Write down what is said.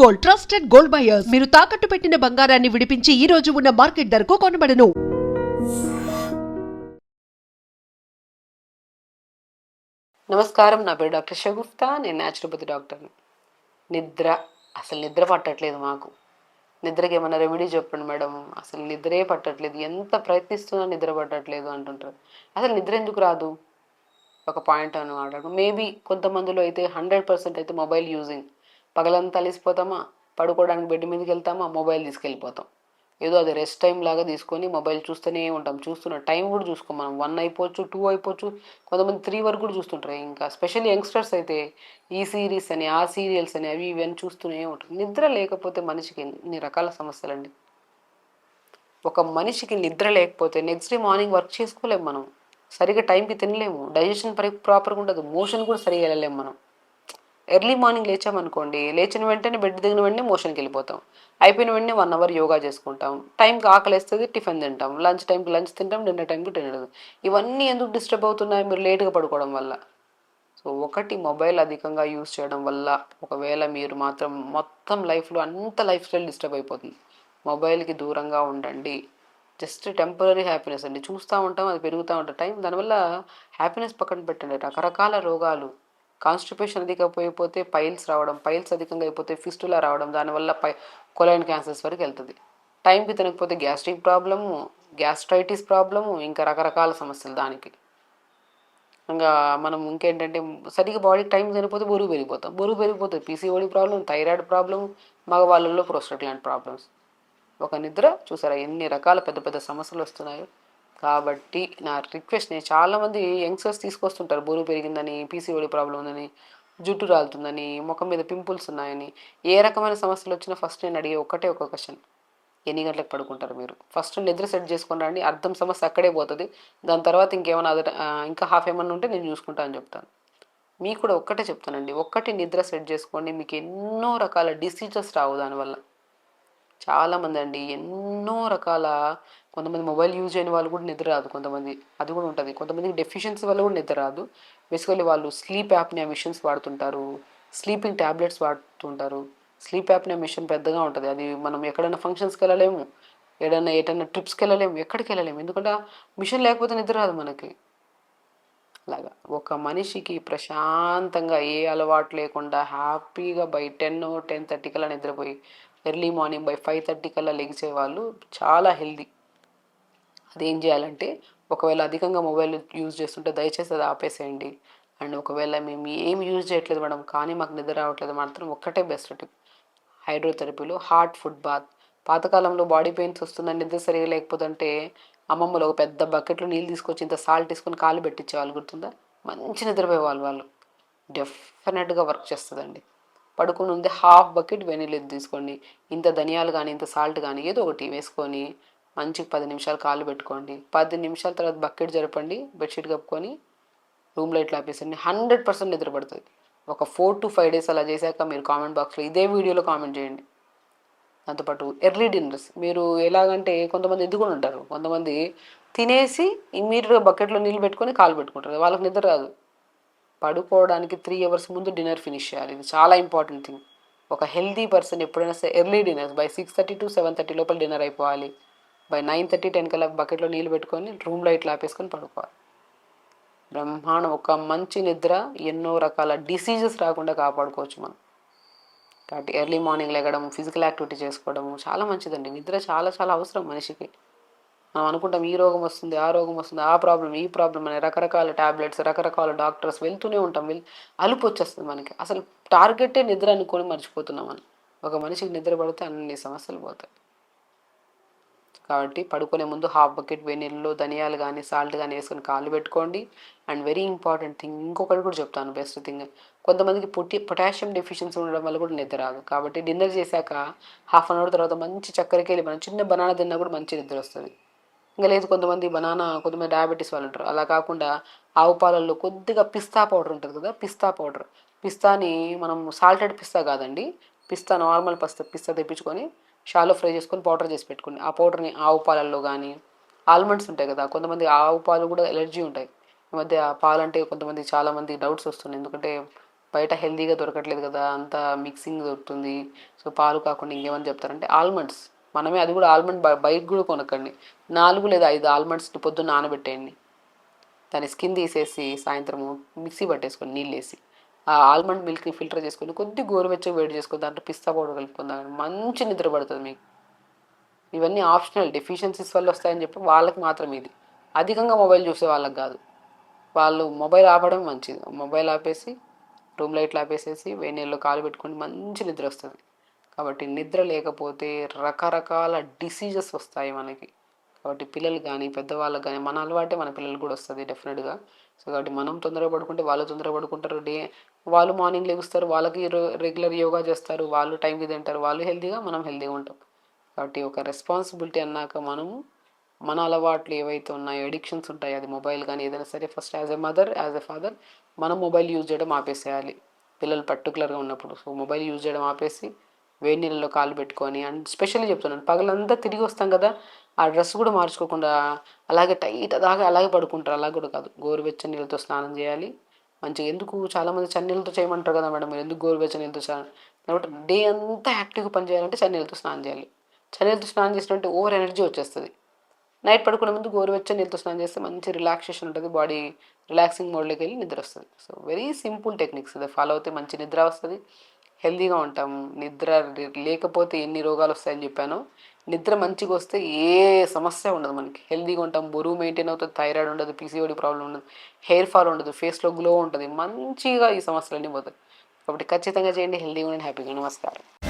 Gold trusted gold buyers మీరు తాకట్టు పెట్టిన బంగారాన్ని విడిపించి ఈ రోజు ఉన్న మార్కెట్ ధరకు కొనబడను. నమస్కారం నా పేరు డాక్టర్ షగుఫ్తా నేను న్యాచురోపతి డాక్టర్ని నిద్ర అసలు నిద్ర పట్టట్లేదు మాకు. నిద్రకి ఏమైనా రెమెడీ చెప్పండి మేడం. అసలు నిద్రే పట్టట్లేదు. ఎంత ప్రయత్నిస్తున్నా నిద్ర పట్టట్లేదు అంటుంటారు. అసలు నిద్ర ఎందుకు రాదు? ఒక పాయింట్ అని మాట్లాడు మేబీ కొంతమందిలో అయితే హండ్రెడ్ పర్సెంట్ అయితే మొబైల్ యూజింగ్ పగలంతా అలిసిపోతామా? పడుకోవడానికి బెడ్ మీదకి వెళ్తామా మొబైల్ తీసుకెళ్ళిపోతాం. ఏదో అది రెస్ట్ టైం లాగా తీసుకొని మొబైల్ చూస్తూనే ఉంటాం. చూస్తున్న టైం కూడా చూసుకో. మనం వన్ అయిపోవచ్చు టూ అయిపోవచ్చు కొంతమంది త్రీ వరకు కూడా చూస్తుంటారు. ఇంకా స్పెషల్లీ యంగ్స్టర్స్ అయితే ఈ సిరీస్ అని ఆ సీరియల్స్ అని అవి ఇవి అని చూస్తూనే ఉంటారు. నిద్ర లేకపోతే మనిషికి ఎన్ని రకాల సమస్యలండి? ఒక మనిషికి నిద్ర లేకపోతే నెక్స్ట్ డే మార్నింగ్ వర్క్ చేసుకోలేము మనం. సరిగ్గా టైంకి తినలేము. డైజెషన్ ప్రాపర్గా ఉండదు. మోషన్ కూడా సరిగా వెళ్ళలేము మనం. ఎర్లీ మార్నింగ్ లేచామనుకోండి లేచిన వెంటనే బెడ్ దిగిన వెంటనే మోషన్కి వెళ్ళిపోతాం. అయిపోయిన వెంటనే వన్ అవర్ యోగా చేసుకుంటాం. టైంకి ఆకలి వేస్తుంది టిఫిన్ తింటాం. లంచ్ టైంకి లంచ్ తింటాం డిన్నర్ టైంకి డిన్నర్ ఇవన్నీ ఎందుకు డిస్టర్బ్ అవుతున్నాయి? మీరు లేట్గా పడుకోవడం వల్ల. సో ఒకటి మొబైల్ అధికంగా యూస్ చేయడం వల్ల ఒకవేళ మీరు మాత్రం మొత్తం లైఫ్లో అంత లైఫ్ స్టైల్ డిస్టర్బ్ అయిపోతుంది. మొబైల్కి దూరంగా ఉండండి. జస్ట్ టెంపరీ హ్యాపీనెస్ అండి. చూస్తూ ఉంటాం అది పెరుగుతూ ఉంటాం. టైం దానివల్ల హ్యాపీనెస్ పక్కన పెట్టండి. రకరకాల రోగాలు కాన్స్టిపేషన్ అధికపోయిపోతే పైల్స్ రావడం పైల్స్ అధికంగా అయిపోతే ఫిస్టులా రావడం దానివల్ల పై కొలైన్ క్యాన్సర్స్ వరకు వెళ్తుంది. టైంకి తినకపోతే గ్యాస్ట్రిక్ ప్రాబ్లము గ్యాస్ట్రైటిస్ ప్రాబ్లము ఇంకా రకరకాల సమస్యలు దానికి. ఇంకా మనం ఇంకేంటంటే సరిగ్గా బాడీకి టైం చనిపోతే బరువు పెరిగిపోతాం. బరువు పెరిగిపోతుంది పీసీఓడి ప్రాబ్లం థైరాయిడ్ ప్రాబ్లం మగవాళ్ళల్లో ప్రోస్టేట్ లాంటి ప్రాబ్లమ్స్ ఒక నిద్ర చూసారా ఎన్ని రకాల పెద్ద పెద్ద సమస్యలు వస్తున్నాయో. కాబట్టి నా రిక్వెస్ట్ నేను చాలామంది యంగ్స్టర్స్ తీసుకొస్తుంటారు. బరువు పెరిగిందని పీసీఓడి ప్రాబ్లం ఉందని జుట్టు రాలుతుందని ముఖం మీద పింపుల్స్ ఉన్నాయని. ఏ రకమైన సమస్యలు వచ్చినా ఫస్ట్ నేను అడిగే ఒకటే ఒక క్వశ్చన్ ఎన్ని గంటలకు పడుకుంటారు మీరు? ఫస్ట్ నిద్ర సెట్ చేసుకుని రండి. అర్థం సమస్య అక్కడే పోతుంది. దాని తర్వాత ఇంకేమైనా అదట ఇంకా హాఫ్ ఏమన్నా ఉంటే నేను చూసుకుంటా అని చెప్తాను. మీకు కూడా ఒక్కటే చెప్తానండి. ఒక్కటి నిద్ర సెట్ చేసుకోండి. మీకు ఎన్నో రకాల డిసీజెస్ రావు దానివల్ల. చాలామంది అండి ఎన్నో రకాల కొంతమంది మొబైల్ యూజ్ చేయని వాళ్ళు కూడా నిద్ర రాదు కొంతమంది. అది కూడా ఉంటుంది. కొంతమందికి డెఫిషియన్సీ వల్ల కూడా నిద్ర రాదు. బేసికలీ వాళ్ళు స్లీప్ యాప్నియా మిషన్స్ వాడుతుంటారు. స్లీపింగ్ ట్యాబ్లెట్స్ వాడుతుంటారు. స్లీప్ యాప్నియా మిషన్ పెద్దగా ఉంటుంది. అది మనం ఎక్కడైనా ఫంక్షన్స్కి వెళ్ళలేము. ఏదైనా ఎటైనా ట్రిప్స్కి వెళ్ళలేము. ఎక్కడికి వెళ్ళలేము. ఎందుకంటే మిషన్ లేకపోతే నిద్ర రాదు మనకి. అలాగా. ఒక మనిషికి ప్రశాంతంగా ఏ అలవాటు లేకుండా హ్యాపీగా బై టెన్ టెన్ థర్టీ కల్లా నిద్రపోయి early morning by five thirty కల్లా లెగిసే వాళ్ళు చాలా హెల్దీ అదేం చేయాలంటే ఒకవేళ అధికంగా మొబైల్ యూజ్ చేస్తుంటే దయచేసి అది ఆపేసేయండి. అండ్ ఒకవేళ మేము ఏం యూజ్ చేయట్లేదు మేడం కానీ మాకు నిద్ర రావట్లేదు మాత్రం ఒక్కటే బెస్ట్ టిప్. హైడ్రోథెరపీలో హార్ట్ ఫుడ్ బాత్. పాతకాలంలో బాడీ పెయిన్స్ వస్తుందని నిద్ర సరిగా లేకపోతుంటే అమ్మమ్మలు ఒక పెద్ద బకెట్లో నీళ్ళు తీసుకొచ్చి ఇంత సాల్ట్ తీసుకొని కాలు పెట్టించేవాళ్ళు గుర్తుందా? మంచి నిద్రపోయేవాళ్ళు వాళ్ళు. డెఫినెట్గా వర్క్ చేస్తుందండి. పడుకుని ఉంది హాఫ్ బకెట్ వెనీలు తీసుకోండి. ఇంత ధనియాలు కానీ ఇంత సాల్ట్ కానీ ఏదో ఒకటి వేసుకొని మంచిగా పది నిమిషాలు కాలు పెట్టుకోండి. పది నిమిషాల తర్వాత బకెట్ జరపండి బెడ్షీట్ కప్పుకొని రూమ్ లైట్లు ఆపేసండి హండ్రెడ్ పర్సెంట్ నిద్రపడుతుంది ఒక ఫోర్ టు ఫైవ్ డేస్ అలా చేశాక మీరు కామెంట్ బాక్స్లో ఇదే వీడియోలో కామెంట్ చేయండి. దాంతోపాటు ఎర్లీ డిన్నర్స్ మీరు ఎలాగంటే కొంతమంది ఎదుగుని ఉంటారు. కొంతమంది తినేసి ఇమ్మీడియట్గా బకెట్లో నీళ్ళు పెట్టుకొని కాలు పెట్టుకుంటారు. వాళ్ళకి నిద్ర రాదు. పడుకోవడానికి త్రీ అవర్స్ ముందు డిన్నర్ ఫినిష్ చేయాలి. ఇది చాలా ఇంపార్టెంట్ థింగ్. ఒక హెల్దీ పర్సన్ ఎప్పుడైనా సరే early dinners by six thirty to seven thirty లోపల డిన్నర్ అయిపోవాలి. బై నైన్ థర్టీ టెన్ కల్లా బకెట్లో నీళ్ళు పెట్టుకొని రూమ్లో ఇట్లా ఆపేసుకొని పడుకోవాలి. బ్రహ్మాండం ఒక మంచి నిద్ర ఎన్నో రకాల డిసీజెస్ రాకుండా కాపాడుకోవచ్చు మనం. కాబట్టి ఎర్లీ మార్నింగ్ లెగడం ఫిజికల్ యాక్టివిటీ చేసుకోవడము చాలా మంచిదండి. నిద్ర చాలా చాలా అవసరం మనిషికి. మనం అనుకుంటాం ఈ రోగం వస్తుంది ఆ రోగం వస్తుంది ఆ ప్రాబ్లం ఈ ప్రాబ్లం అనే రకరకాల టాబ్లెట్స్ రకరకాల డాక్టర్స్ వెళ్తూనే ఉంటాం. వెళ్ అలుపు వచ్చేస్తుంది మనకి. అసలు టార్గెటే నిద్ర అనుకొని మర్చిపోతున్నాం మనం. ఒక మనిషికి నిద్ర పడితే అన్ని సమస్యలు పోతాయి. కాబట్టి పడుకునే ముందు హాఫ్ బకెట్ వేనీళ్ళలో ధనియాలు కానీ సాల్ట్ కానీ వేసుకొని కాళ్ళు పెట్టుకోండి. అండ్ వెరీ ఇంపార్టెంట్ థింగ్ ఇంకొకటి కూడా చెప్తాను బెస్ట్ థింగ్. కొంతమందికి పొట్టి పొటాషియం డెఫిషియన్సీ ఉండడం వల్ల కూడా నిద్ర రాదు. కాబట్టి డిన్నర్ చేశాక హాఫ్ అన్ అవర్ తర్వాత మంచి చక్కెరకి వెళ్ళి మనం చిన్న బనానా తిన్నా కూడా మంచి నిద్ర వస్తుంది. ఇంకా లేదు కొంతమంది బనానా కొంతమంది డయాబెటీస్ వాళ్ళు ఉంటారు. అలా కాకుండా ఆవు పాలల్లో కొద్దిగా పిస్తా పౌడర్ ఉంటుంది కదా పిస్తా పౌడర్. పిస్తాని మనం సాల్టెడ్ పిస్తా కాదండి పిస్తా నార్మల్ పిస్తా పిస్తా తెప్పించుకొని షాలో ఫ్రై చేసుకొని పౌడర్ చేసి పెట్టుకోండి ఆ పౌడర్ని ఆవు పాలల్లో కానీ ఆల్మండ్స్ ఉంటాయి కదా కొంతమంది ఆవు పాలు కూడా ఎలర్జీ ఉంటాయి. ఈ మధ్య పాలంటే కొంతమంది చాలామంది డౌట్స్ వస్తున్నాయి. ఎందుకంటే బయట హెల్తీగా దొరకట్లేదు కదా అంత మిక్సింగ్ దొరుకుతుంది. సో పాలు కాకుండా ఇంకేమని చెప్తారంటే ఆల్మండ్స్. మనమే అది కూడా ఆల్మండ్ బయట కూడా కొనకండి. నాలుగు లేదా ఐదు ఆల్మండ్స్ పొద్దున్న నానబెట్టేయండి. దాని స్కిన్ తీసేసి సాయంత్రము మిక్సీ పట్టేసుకొని నీళ్ళు వేసి. ఆల్మండ్ మిల్క్ని ఫిల్టర్ చేసుకొని కొద్ది గోరువెచ్చగా వేడి చేసుకొని దాంట్లో పిస్తా పౌడర్ కలుపుకుందాం మంచి నిద్ర పడుతుంది మీకు. ఇవన్నీ ఆప్షనల్. డెఫిషియన్సీస్ వల్ల వస్తాయని చెప్పి వాళ్ళకి మాత్రం ఇది. అధికంగా మొబైల్ చూసే వాళ్ళకి కాదు. వాళ్ళు మొబైల్ ఆపడం మంచిది. మొబైల్ ఆపేసి రూమ్ లైట్లు ఆపేసేసి వేడి కాలు పెట్టుకుని మంచి నిద్ర వస్తుంది. కాబట్టి నిద్ర లేకపోతే రకరకాల డిసీజెస్ వస్తాయి మనకి. కాబట్టి పిల్లలు కానీ పెద్దవాళ్ళకి కానీ మన అలవాటే మన పిల్లలు కూడా వస్తుంది డెఫినెట్గా. సో కాబట్టి మనం తొందరగా పడుకుంటే వాళ్ళు తొందరగా పడుకుంటారు. డే వాళ్ళు మార్నింగ్ లెగుస్తారు వాళ్ళకి రెగ్యులర్ యోగా చేస్తారు వాళ్ళు టైంకి తింటారు వాళ్ళు హెల్తీగా మనం హెల్తీగా ఉంటాం. కాబట్టి ఒక రెస్పాన్సిబిలిటీ అన్నాక మనము మన అలవాట్లు ఏవైతే ఉన్నాయో ఎడిక్షన్స్ ఉంటాయి అది మొబైల్ కానీ ఏదైనా సరే first as a mother as a father మనం మొబైల్ యూజ్ చేయడం ఆపేసేయాలి. పిల్లలు పర్టికులర్గా ఉన్నప్పుడు సో మొబైల్ యూజ్ చేయడం ఆపేసి వేడి నీళ్ళలో కాలు పెట్టుకొని అండ్ స్పెషల్లీ చెప్తున్నాను పగలంతా తిరిగి వస్తాం కదా ఆ డ్రెస్ కూడా మార్చుకోకుండా అలాగే టైట్ దాకా అలాగే పడుకుంటారు అలా కూడా కాదు. గోరువెచ్చని నీళ్ళతో స్నానం చేయాలి. మంచిగా ఎందుకు చాలామంది చన్నీళ్ళతో చేయమంటారు కదా మేడం మీరు ఎందుకు గోరువెచ్చని నీళ్ళతో స్నానం కాబట్టి డే అంతా యాక్టివ్గా పని చేయాలంటే చన్నీళ్ళతో స్నానం చేయాలి. చన్నీళ్ళతో స్నానం చేసినట్టు ఓవర్ ఎనర్జీ వచ్చేస్తుంది. నైట్ పడుకునే ముందు గోరువెచ్చని నీళ్ళతో స్నానం చేస్తే మంచి రిలాక్సేషన్ ఉంటుంది బాడీ రిలాక్సింగ్ మోడ్లోకి వెళ్ళి నిద్ర వస్తుంది. సో వెరీ సింపుల్ టెక్నిక్స్ ఇది ఫాలో అవుతే మంచి నిద్ర వస్తుంది. హెల్తీగా ఉంటాము. నిద్ర లేకపోతే ఎన్ని రోగాలు వస్తాయని చెప్పాను. నిద్ర మంచిగా వస్తే ఏ సమస్య ఉండదు మనకి. హెల్తీగా ఉంటాం. బరువు మెయింటైన్ అవుతుంది. థైరాయిడ్ ఉండదు. పీసీఓడి ప్రాబ్లం ఉండదు. హెయిర్ ఫాల్ ఉండదు. ఫేస్లో గ్లో ఉంటుంది. మంచిగా ఈ సమస్యలన్నీ పోతాయి. కాబట్టి ఖచ్చితంగా చేయండి. హెల్తీగా ఉండండి. హ్యాపీగా నమస్కారం.